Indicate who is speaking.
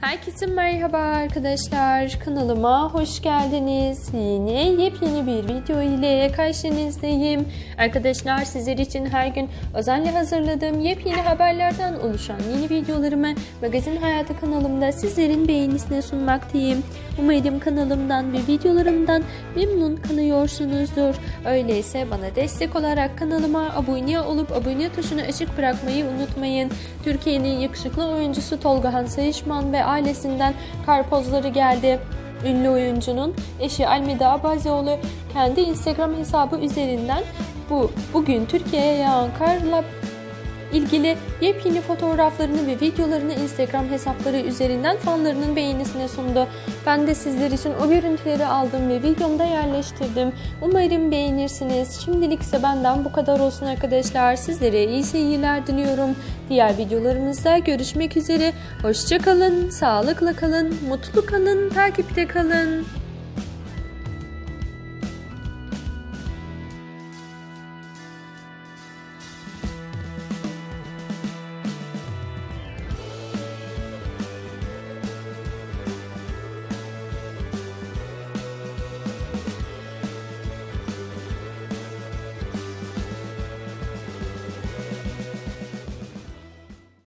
Speaker 1: Herkese merhaba arkadaşlar. Kanalıma hoş geldiniz. Yine yepyeni bir video ile karşınızdayım. Arkadaşlar sizler için her gün özenle hazırladığım yepyeni haberlerden oluşan yeni videolarımı Magazin Hayatı kanalımda sizlerin beğenisine sunmaktayım. Umarım kanalımdan ve videolarımdan memnun kalıyorsunuzdur. Öyleyse bana destek olarak kanalıma abone olup abone tuşunu açık bırakmayı unutmayın. Türkiye'nin yakışıklı oyuncusu Tolga Sayışman ve ailesinden karpozları geldi. Ünlü oyuncunun eşi Almeda Abazioğlu kendi Instagram hesabı üzerinden bu bugün Türkiye'ye yağan karla ilgili yepyeni fotoğraflarını ve videolarını Instagram hesapları üzerinden fanlarının beğenisine sundu. Ben de sizler için o görüntüleri aldım ve videomda yerleştirdim. Umarım beğenirsiniz. Şimdilik ise benden bu kadar olsun arkadaşlar. Sizlere iyi seyirler diliyorum. Diğer videolarımızda görüşmek üzere. Hoşçakalın, sağlıkla kalın, mutlu kalın, takipte kalın.